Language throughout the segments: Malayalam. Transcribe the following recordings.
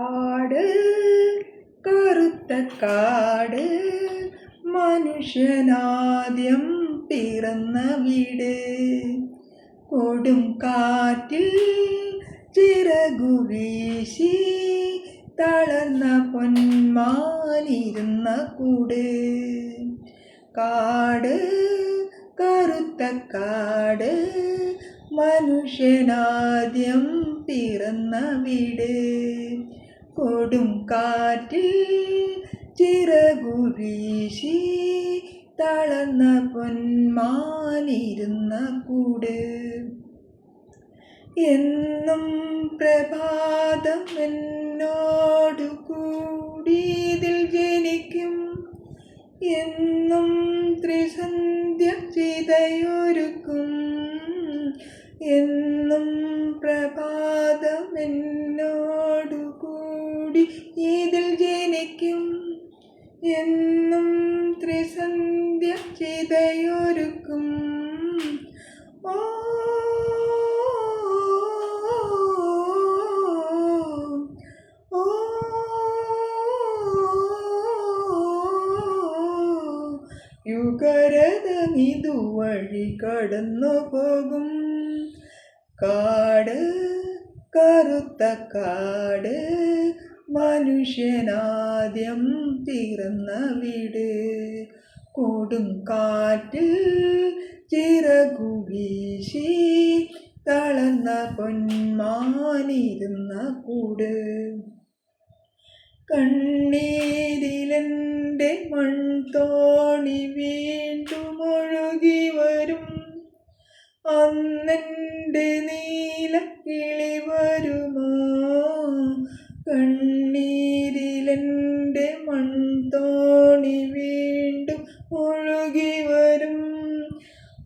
കാട് കറുത്ത കാട് മനുഷ്യനാദ്യം പിറന്ന വീട്. കൊടും കാറ്റിൽ ചിറകു വീശി തളർന്ന പൊന്മാനിരുന്ന കൂട്. കാട് കറുത്ത കാട് മനുഷ്യനാദ്യം പിറന്ന വീട്. കൊടും കാറ്റിൽ ചിറകു വീശി തളർന്ന പൊന്മാനിരുന്ന കൂട്. എന്നും പ്രഭാതം എന്നോടു കൂടിയതിൽ ജനിക്കും. എന്നും ത്രിസന്ധ്യ ചിതയൊരുക്കും. എന്നും പ്രഭാതം ഇതിൽ ജനിക്കും. എന്നും ത്രിസന്ധ്യ ചിതയൊരുക്കും. ഓ യുഗരഥമിതുവഴി കടന്നു പോകും കാട് കറുത്ത കാട് മനുഷ്യനാദ്യം പിറന്ന വീട്. കൊടും കാറ്റിൽ ചിറകു വീശി തളർന്ന പൊന്മാനിരുന്ന കൂട്. കണ്ണീരിലെന്റെ മൺതോണി വീണ്ടും ഒഴുകി വരും. അന്നെന്റെ നീലക്കിളി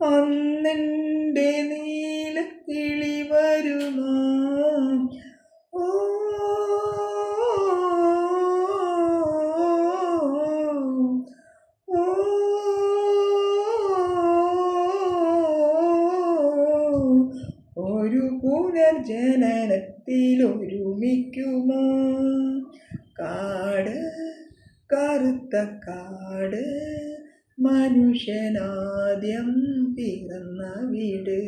അന്നെന്റെ കിളി വരുമാ. ഒരു പുനർജനനത്തിലൊരുമിക്കുമാ കാട് കറുത്ത കാട് മനുഷ്യനാദ്യം പിറന്ന വീട്.